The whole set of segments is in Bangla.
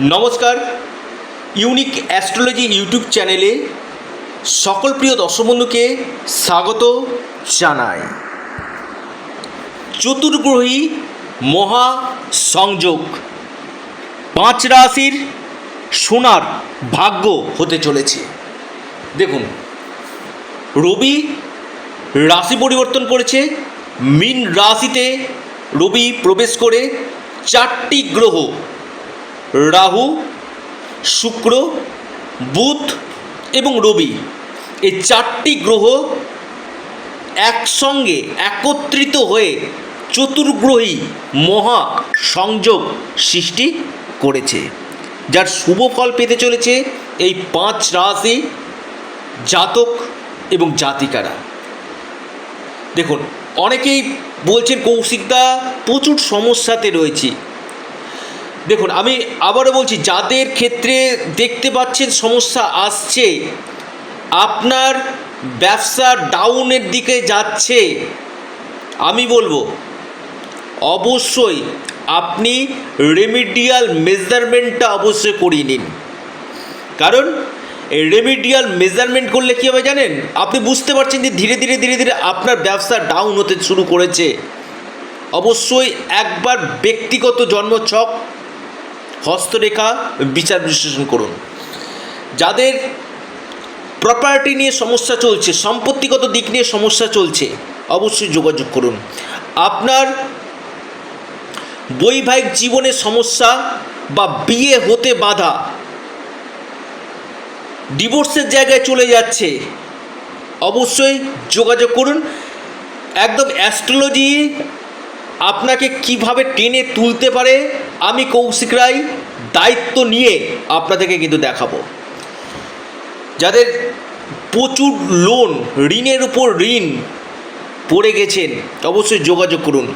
নমস্কার। ইউনিক অ্যাস্ট্রোলজি ইউটিউব চ্যানেলে সকল প্রিয় দর্শক বন্ধুকে স্বাগত জানাই। চতুর্গ্রহী মহা সংযোগ পাঁচ রাশির সোনার ভাগ্য হতে চলেছে। দেখুন, রবি রাশি পরিবর্তন করেছে। মিন রাশিতে রবি প্রবেশ করে চারটি গ্রহ রাহু, শুক্র, বুধ এবং রবি এই চারটি গ্রহ একসঙ্গে একত্রিত হয়ে চতুর্গ্রহী মহা সংযোগ সৃষ্টি করেছে, যার শুভ ফল পেতে চলেছে এই পাঁচ রাশি জাতক এবং জাতিকারা। দেখুন, অনেকেই বলছেন কৌশিকদা প্রচুর সমস্যাতে রয়েছি। দেখুন, আমি আবারও বলছি, যাদের ক্ষেত্রে দেখতে পাচ্ছেন সমস্যা আসছে, আপনার ব্যবসা ডাউনের দিকে যাচ্ছে, আমি বলব, অবশ্যই আপনি রেমিডিয়াল মেজারমেন্টটা অবশ্যই করিয়ে নিন। কারণ, রেমিডিয়াল মেজারমেন্ট করলে কী হবে জানেন? আপনি বুঝতে পারছেন যে ধীরে ধীরে ধীরে ধীরে আপনার ব্যবসা ডাউন হতে শুরু করেছে। অবশ্যই একবার ব্যক্তিগত জন্মছক হস্তরেখা বিচার বিশ্লেষণ করুন। যাদের প্রপার্টি নিয়ে সমস্যা চলছে, সম্পত্তিগত দিক নিয়ে সমস্যা চলছে, অবশ্যই যোগাযোগ করুন। আপনার বৈবাহিক জীবনের সমস্যা বা বিয়ে হতে বাধা ডিভোর্সের জায়গায় চলে যাচ্ছে, অবশ্যই যোগাযোগ করুন। একদম অ্যাস্ট্রোলজি আপনাকে কীভাবে টেনে তুলতে পারে, আমি কৌশিক রায় দায়িত্ব নিয়ে আপনাদেরকে কিন্তু দেখাবো। যাদের প্রচুর লোন ঋণের উপর ঋণ পড়ে গেছেন, অবশ্যই যোগাযোগ করুন।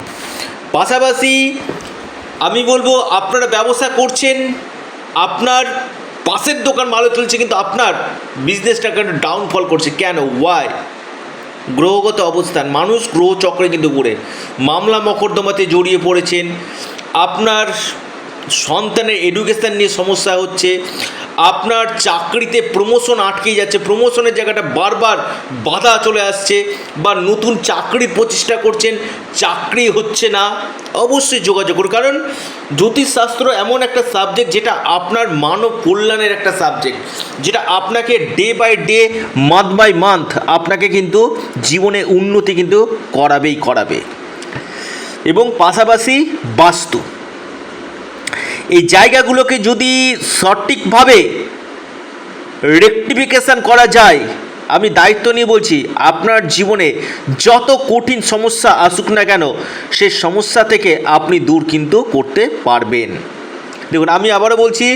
পাশাপাশি আমি বলব, আপনারা ব্যবসা করছেন, আপনার পাশের দোকান ভালো চলছে, কিন্তু আপনার বিজনেসটা ডাউনফল করছে। কেন? ওয়াই গ্রহগত অবস্থান, মানুষ গ্রহ চক্রে কিন্তু ঘুরে মামলা মকদ্দমাতে জড়িয়ে পড়েছেন। আপনার সন্তানের এডুকেশান নিয়ে সমস্যা হচ্ছে। আপনার চাকরিতে প্রমোশন আটকে যাচ্ছে। প্রমোশনের জায়গাটা বারবার বাধা চলে আসছে বা নতুন চাকরির প্রচেষ্টা করছেন, চাকরি হচ্ছে না। অবশ্যই যোগাযোগ করুন। কারণ জ্যোতিষশাস্ত্র এমন একটা সাবজেক্ট যেটা আপনার মানব কল্যাণের একটা সাবজেক্ট যেটা আপনাকে day by day month by month আপনাকে কিন্তু জীবনে উন্নতি কিন্তু করাবেই করাবে। এবং পাশাপাশি বাস্তু। এই জায়গাগুলোকে যদি সঠিকভাবে রেকটিফিকেশান করা যায়, আমি দায়িত্ব নিয়ে বলছি, আপনার জীবনে যত কঠিন সমস্যা আসুক না কেন, সে সমস্যা থেকে আপনি দূর কিন্তু করতে পারবেন। দেখুন, আমি আবারও বলছি,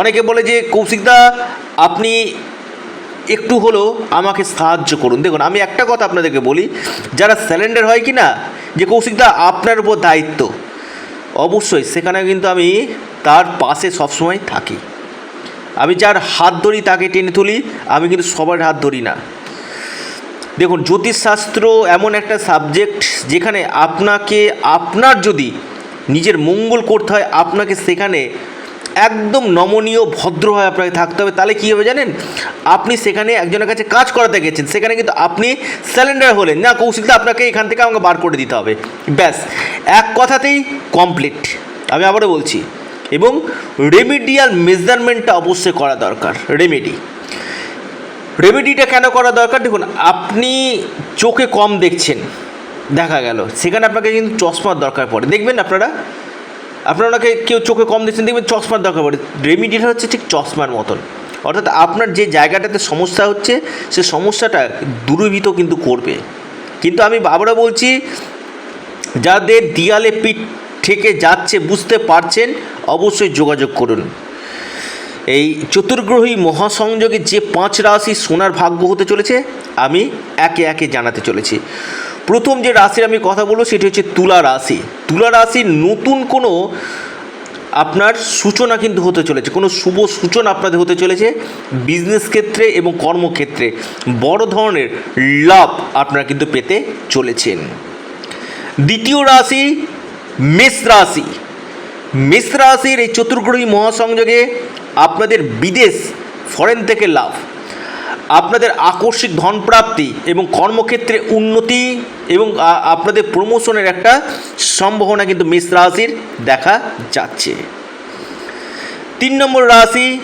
অনেকে বলে যে কৌশিকদা আপনি একটু হলেও আমাকে সাহায্য করুন। দেখুন, আমি একটা কথা আপনাদেরকে বলি, যারা স্যালেন্ডার হয় কি না যে কৌশিকদা আপনার উপর দায়িত্ব। অবশ্যই সেখানে কিন্তু আমি তার পাশে সবসময় থাকি। আমি যার হাত ধরি তাকে টেনে তুলি, আমি কিন্তু সবার হাত ধরি না। দেখুন, জ্যোতিষশাস্ত্র এমন একটা সাবজেক্ট যেখানে আপনাকে, আপনার যদি নিজের মঙ্গল করতে হয়, আপনাকে সেখানে একদম নমনীয়, ভদ্র হয়ে আপনাকে থাকতে হবে। তাহলে কী হবে জানেন? আপনি সেখানে একজনের কাছে কাজ করাতে গেছেন, সেখানে কিন্তু আপনি স্যালেন্ডার হলেন। না কৌশিকদা আপনাকে এখান থেকে আমাকে বার করে দিতে হবে। ব্যাস, এক কথাতেই কমপ্লিট আমি আবারও বলছি, এবং রেমিডিয়াল মেজারমেন্টটা অবশ্যই করা দরকার রেমেডি রেমেডিটা কেন করা দরকার? দেখুন, আপনি চোখে কম দেখছেন, দেখা গেল। সেখানে আপনাকে কিন্তু চশমার দরকার পড়ে। দেখবেন আপনারা আপনারা ওনাকে কেউ চোখে কম দিচ্ছেন দেখবেন চশমার দরকার পড়ে। রেমিডিটা হচ্ছে ঠিক চশমার মতন। অর্থাৎ আপনার যে জায়গাটাতে সমস্যা হচ্ছে, সে সমস্যাটা দূরীভূত কিন্তু করবে। কিন্তু আমি আবারও বলছি, যাদের দিয়ালে পিঠ থেকে যাচ্ছে, বুঝতে পারছেন, অবশ্যই যোগাযোগ করুন। এই চতুর্গ্রহী মহাসংযোগে যে পাঁচ রাশি সোনার ভাগ্য হতে চলেছে, আমি একে একে জানাতে চলেছি। প্রথম যে রাশির আমি কথা বলব সেটি হচ্ছে তুলা রাশি। তুলা রাশির নতুন কোনো আপনার সূচনা কিন্তু হতে চলেছে, কোনো শুভ সূচনা আপনাদের হতে চলেছে বিজনেস ক্ষেত্রে এবং কর্মক্ষেত্রে। বড় ধরনের লাভ আপনারা কিন্তু পেতে চলেছেন। দ্বিতীয় রাশি মেষ রাশি। মেষ রাশির এই চতুর্গ্রহী মহাসংযোগে আপনাদের বিদেশ ফরেন থেকে লাভ। আপনাদের আকস্মিক ধনপ্রাপ্তি এবং কর্মক্ষেত্রে উন্নতি এবং আপনাদের প্রমোশনের একটা সম্ভাবনা কিন্তু মেষ রাশির দেখা যাচ্ছে। তিন নম্বর রাশি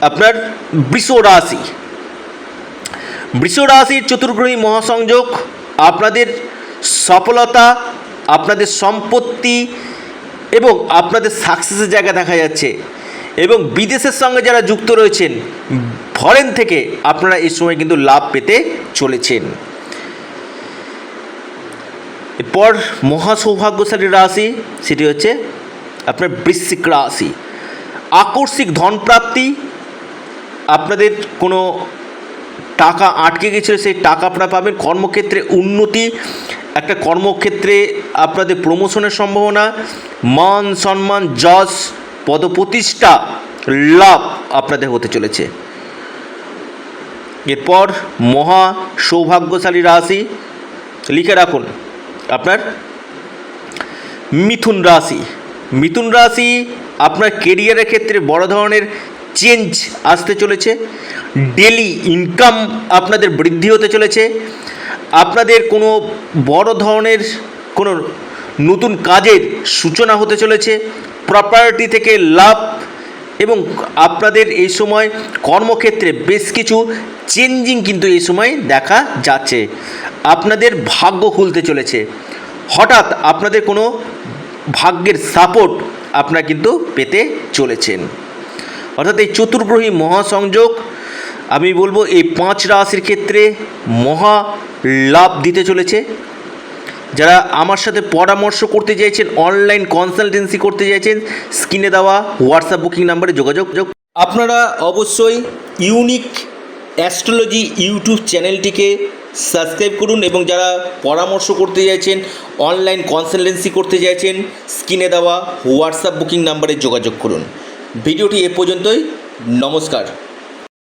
আপনার বৃষ রাশি। বৃষ রাশির চতুর্গ্রহী মহাসংযোগ, আপনাদের সফলতা, আপনাদের সম্পত্তি এবং আপনাদের সাকসেসের জায়গা দেখা যাচ্ছে। এবং বিদেশের সঙ্গে যারা যুক্ত রয়েছেন ফরেন থেকে আপনারা এই সময় কিন্তু লাভ পেতে চলেছেন। এরপর মহা সৌভাগ্যশালী রাশি, সেটি হচ্ছে আপনার বৃশ্চিক রাশি। আকস্মিক ধনপ্রাপ্তি, আপনাদের কোনো টাকা আটকে গেছিল, সেই টাকা আপনারা পাবেন। কর্মক্ষেত্রে উন্নতি, একটা কর্মক্ষেত্রে আপনাদের প্রমোশনের সম্ভাবনা, মান সম্মান, যশ, পদপ্রতিষ্ঠা, লাভ আপনাদের হতে চলেছে। এরপর মহা সৌভাগ্যশালী রাশি লিখে রাখুন আপনার মিথুন রাশি। মিথুন রাশি আপনার কেরিয়ারের ক্ষেত্রে বড় ধরনের চেঞ্জ আসতে চলেছে। ডেলি ইনকাম আপনাদের বৃদ্ধি হতে চলেছে। আপনাদের কোনো বড় ধরনের কোনো নতুন কাজের সূচনা হতে চলেছে। প্রপার্টি থেকে লাভ এবং আপনাদের এই সময় কর্মক্ষেত্রে বেশ কিছু চেঞ্জিং কিন্তু এই সময় দেখা যাচ্ছে। আপনাদের ভাগ্য খুলতে চলেছে। হঠাৎ আপনাদের কোনো ভাগ্যের সাপোর্ট আপনারা কিন্তু পেতে চলেছেন। অর্থাৎ এই চতুর্গ্রহী মহাসংযোগ, আমি বলব এই পাঁচ রাশির ক্ষেত্রে মহা লাভ দিতে চলেছে। যারা আমার সাথে পরামর্শ করতে চাইছেন অনলাইন কনসালটেন্সি করতে চাইছেন, স্ক্রিনে দেওয়া হোয়াটসঅ্যাপ বুকিং নাম্বারে যোগাযোগ যোগ আপনারা অবশ্যই ইউনিক অ্যাস্ট্রোলজি ইউটিউব চ্যানেলটিকে সাবস্ক্রাইব করুন এবং যারা পরামর্শ করতে চাইছেন অনলাইন কনসালটেন্সি করতে চাইছেন, স্ক্রিনে দেওয়া হোয়াটসঅ্যাপ বুকিং নাম্বারে যোগাযোগ করুন। ভিডিওটি এ পর্যন্তই, নমস্কার।